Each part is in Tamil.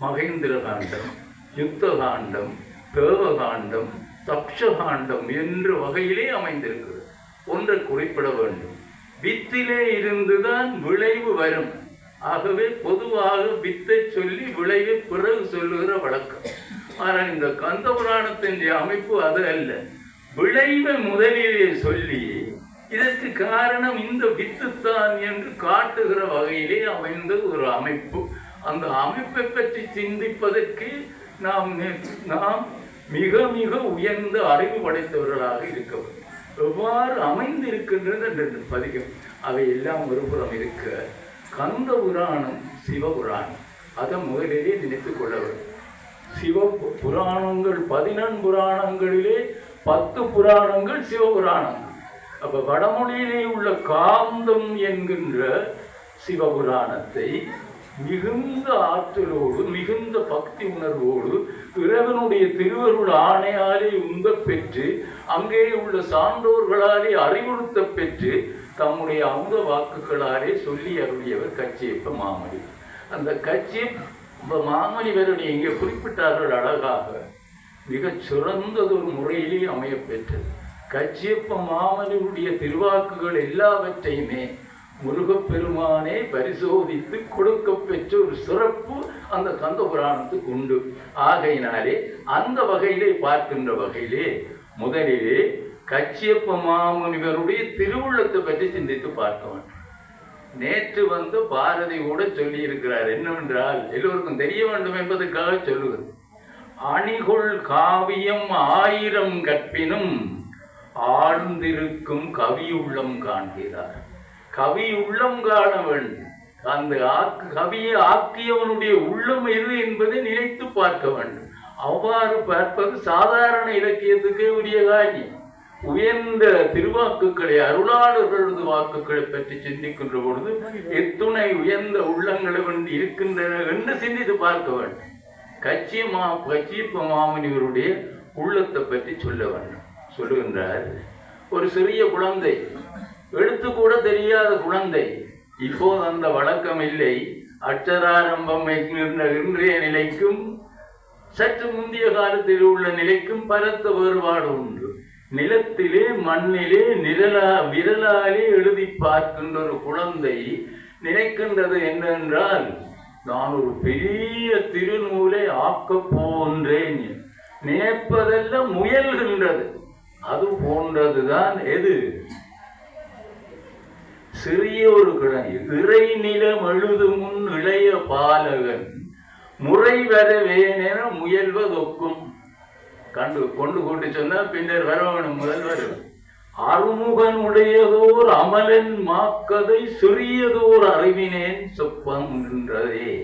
மகேந்திர காண்டம் யுத்த காண்டம் தேவகாண்டம் தப்ஷகாண்டம் என்ற வகையிலே அமைந்திருக்கிறது. ஒன்றை குறிப்பிட வேண்டும். வித்திலே இருந்துதான் விளைவு வரும். ஆகவே பொதுவாக வித்தை சொல்லி விளைவை பிறகு சொல்லுகிற வழக்கம். ஆனால் இந்த கந்த புராணத்தின் அமைப்பு அது அல்ல. விளைவை முதலிலே சொல்லி இதற்கு காரணம் இந்த வித்துத்தான் என்று காட்டுகிற வகையிலே அமைந்த ஒரு அமைப்பு. அந்த அமைப்பை பற்றி சிந்திப்பதற்கு நாம் நாம் மிக மிக உயர்ந்த அறிவு படைத்தவர்களாக இருக்க வேண்டும். எவ்வாறு அமைந்திருக்கின்றது என்று பதிகம். அவை எல்லாம் ஒருபுறம் இருக்க கந்த புராணம் சிவபுராணம் அதை முதலிலே நினைத்து கொள்ள வேண்டும். சிவ புராணங்கள் பதினெண் புராணங்களிலே பத்து புராணங்கள் சிவபுராணங்கள் அப்ப வடமொழியிலே உள்ள காந்தம் என்கின்ற சிவபுராணத்தை மிகுந்த ஆற்றலோடு மிகுந்த பக்தி உணர்வோடு இறைவனுடைய திருவருள் ஆணையாலே உந்த பெற்று அங்கே உள்ள சான்றோர்களாலே அறிவுறுத்த பெற்று தம்முடைய அமுத வாக்குகளாலே சொல்லி அருளியவர் கச்சியப்ப மாமணி. அந்த கச்சியப்ப மாமணிவருடைய இங்கே குறிப்பிட்டார்கள் அழகாக. மிகச் சிறந்ததொரு முறையிலே அமையப்பெற்றது கச்சியப்ப மாமனியுடைய திருவாக்குகள் எல்லாவற்றையுமே முருகப்பெருமானே பரிசோதித்து கொடுக்க பெற்ற ஒரு சிறப்பு அந்த கந்த புராணத்துக்கு உண்டு. ஆகையினாலே அந்த வகையிலே பார்க்கின்ற வகையிலே முதலிலே கச்சியப்ப மாமுனிவருடைய திருவுள்ளத்தை பற்றி சிந்தித்து பார்க்க வேண்டும் நேற்று வந்து பாரதி கூட சொல்லி இருக்கிறார் என்னவென்றால் எல்லோருக்கும் தெரிய வேண்டும் என்பதற்காக சொல்லுவது அணிகொள் காவியம் ஆயிரம் கற்பினும் ஆழ்ந்திருக்கும் கவியுள்ளம் காண்கிறார். கவி உள்ளம் காண வேண்டும் அந்த கவியை ஆக்கியவனுடைய உள்ளம் எது என்பதை நினைத்து பார்க்க வேண்டும் அவ்வாறு பார்ப்பது சாதாரண இலக்கியத்துக்கே உரிய காரியம். உயர்ந்த திருவாக்குகளை அருளாளர்களது வாக்குகளை பற்றி சிந்திக்கின்ற பொழுது எத்துணை உயர்ந்த உள்ளங்களை இருக்கின்றன என்று சிந்தித்து பார்க்க வேண்டும் கட்சி மா கச்சியப்ப மாமனிவருடைய உள்ளத்தை பற்றி சொல்ல வேண்டும். சொல்லுகின்றார் ஒரு சிறிய குழந்தை எழுத்து கூட தெரியாத குழந்தை. இப்போது அந்த வழக்கம் இல்லை. அச்சராரம்பம் என்கின்ற இன்றைய நிலைக்கும் சற்று முந்தைய காலத்தில் உள்ள நிலைக்கும் பலத்த வேறுபாடு உண்டு. நிலத்திலே மண்ணிலே நிரலா விரலாலே எழுதி பார்க்கின்ற ஒரு குழந்தை நினைக்கின்றது என்னென்றால் நான் ஒரு பெரிய திருநூலை ஆக்கப் போன்றேன். நினைப்பதெல்லாம் முயல்கின்றது. அது போன்றதுதான் எது? சிறிய ஒரு கிழங்கு இறை நிலம் எழுது முன் இளைய பாலகன் முறை வர வேணென முயல்வதொக்கும் கண்டு கொண்டு கொண்டு சொன்னா பின்னர் வரவனும் முதல் வரும் அருமுகன் உடையதோர் அமலன் மாக்கதை சிறியதோர் அறிவினேன் சொப்பன்றதே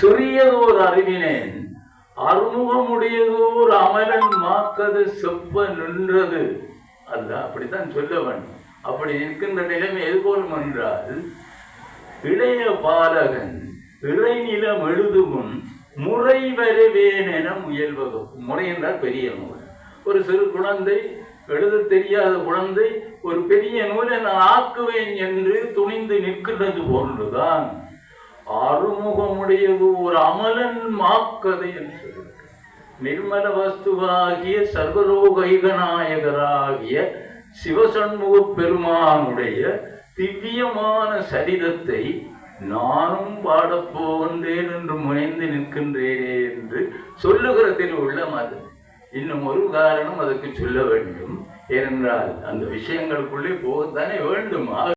சிறியதோர் அறிவினேன் அருமுகமுடையதோர் அமலன் மாக்கது செப்ப நின்றது. அல்ல அப்படித்தான் சொல்ல வேண்டும். அப்படி இருக்கின்ற நிலைமை எதுபோலும் என்றால் இளைய பாலகன் இறைநிலம் எழுதுமுன் முறை வரவேன் என முயல்வது முறை என்றால் பெரிய நூல். ஒரு சிறு குழந்தை எழுத தெரியாத குழந்தை ஒரு பெரிய நூலை நான் ஆக்குவேன் என்று துணிந்து நிற்கின்றது போன்றுதான். அறுமுகமுடையது ஒரு அமலன் மாக்கதை என்று சொல்லுகிறது. நிர்மல வஸ்துவாகிய சர்வரோகைகநாயகராகிய சிவசண்முக பெருமானுடைய திவ்யமான சரிதத்தை நானும் பாடப் போகின்றேன் என்று முனைந்து நிற்கின்றேனே என்று சொல்லுகிறதில் உள்ள மது இன்னும் ஒரு காரணம் அதற்கு சொல்ல வேண்டும். ஏனென்றால் அந்த விஷயங்களுக்குள்ளே போகத்தானே வேண்டும்.